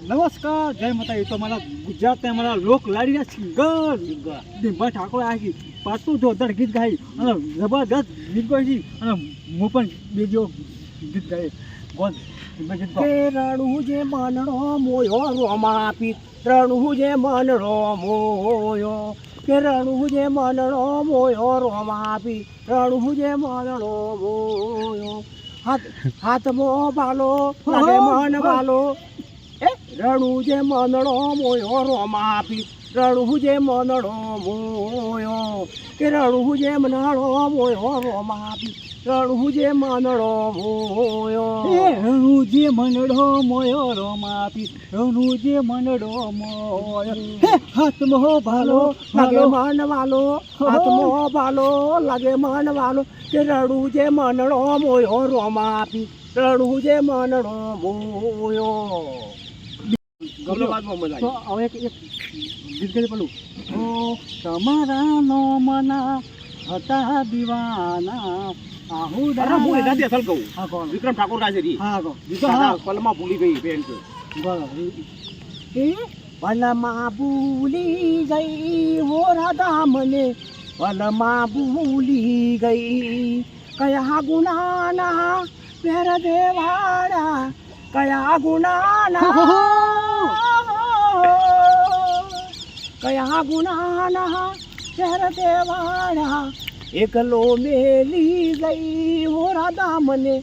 નમસ્કાર જય માતા તો મારા ગુજરાતના મારા લોક લાડીના સિંગર દિંભા ઠાકોર આવી પાછું જોરદાર ગીત ગાઈ અને જબરદસ્ત ગીત ગાઈ છે. અને હું પણ બીજો ગીત ગાઈ ગોન. રણું જે મનડો મોયો રોમા પી જે મનડો મોયો. કે રણું જે મનડો મોયો રોમા પી રણું જે મનડો મોયો. હાથ હાથમાં બાલો લાગે મન બાલો. રણું જે મનડો મોયો રોમા પી રણું જે મનડો મોયો કે રણું જે મનડો મોયો રોમા પી રણું જે મનડો મોયો. રણું જે મનડો મોયો રોમાપી રણું જે મનડો મોયો. હાથમો ભાલો લાગે ભાલો. મન વાલો હાથમો ભાલો લાગે મન વાલો. કે રડું જે મનડો મોયો રોમા આપી રડું જે મનડો મોયો. તો હવે એક એક ગીત ગાઈ પેલું. ઓ તમારા નોમના હતા દીવાના આહુડા હા કોણ વિક્રમ ઠાકોર કાજરી હા કોણ ગીતો હા. પલમાં ભૂલી ગઈ બેન બરાબર. એ પલમાં ભૂલી ગઈ. હો રાધા મને પલમાં ભૂલી ગઈ. કયા ગુનાના પેર દેવાડા કયા ગુનાના કયા ગુનાના શહેર દેવાણા એકલો મેલી ગઈ હો રાધા મને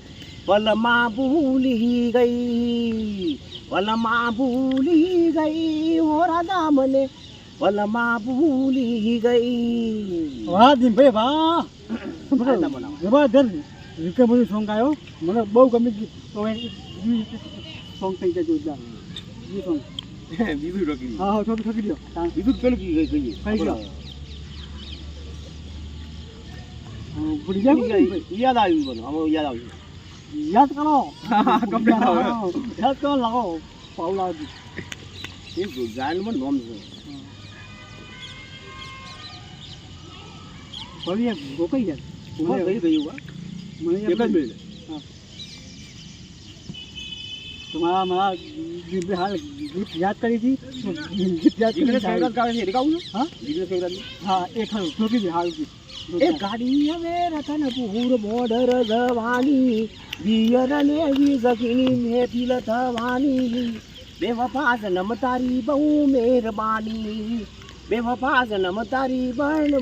પલમાં ભૂલી ગઈ પલમાં ભૂલી ગઈ હો રાધા મને પલમાં ભૂલી ગઈ વાહ દીનભાઈ વાહ જબરદસ્ત રીતે બધું સોંગ આવ્યો મને બહુ ગમી ગયું સોંગ થઈ ગયા જોરદાર સોંગ બીજું રોકી હા હા ઠોકી ઠોકી દો. બીજું પેલું કઈ કહીએ ખાઈ ગયો? હા, ભૂલી જાય? યાદ આવ્યું બોલો આમાં યાદ આવ્યું યાદ કરો. યાદ કરો લાગો પાવલા હતી. એ ગાયનમાં નોમ છે ભવ્ય એ જાય ઉમર કઈ ગયું? મને એક જ મિનિટ મિનિટ તમારા મારા દીનભાઈ હાલ ગીત યાદ કરી હતી? ગીત યાદ કરી. કવિરાજ ગાવે છે, ગાવું? હા? કવિરાજ હા એ ખરું. ઠોકી દે હારું ગીત. એ ગાડી હવે રતનપુર બોર્ડર જવાની પિયર ને વિઝકીની મહેફિલ થવાની. બે તારી બહુ મહેરબાની. બે વફા જન્મ તારી બણ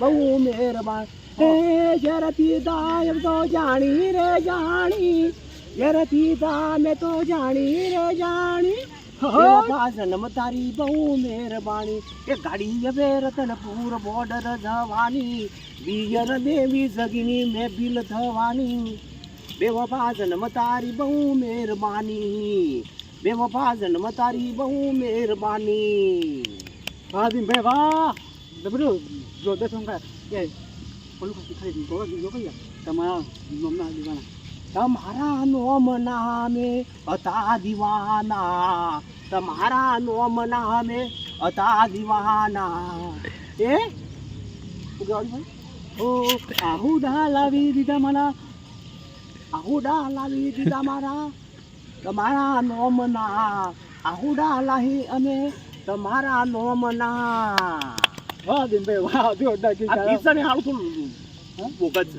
બહુ મહેરબાન. જરતી તો જાણી રે જાણી. જરતી દા મેં તો જાણી રે જાણી. જન્મ તારી બહુ મહેરબાની. એ ગાડી હવે રતનપુર બોર્ડર જવાની. વિયર દેવી જગીની મહેફિલ થવાની. બેવફા જન્મ તારી બહુ મહેરબાની. બેવફા જન્મ તારી બહુ મહેરબાની. વાહ. દીનભાઈ વાહ બધું જોરદાર ગાય એ પેલું ખાલી તમારા નોમના દીવાના. તમારા નોમ નામે હતા દીવાના. તમારા નોમ નામે હતા દીવાના. એ? ઓ આહુડા લાવી દીધા મારા. આહુડા લાવી દીધા મારા. તમારા નોમના આહુડા લાહી અમે તમારા નોમના વાહ દિનભાઈ વાહ જોરદાર ગીત ગાયો. ગીત છે ને હારું થોડું. બોગસ છે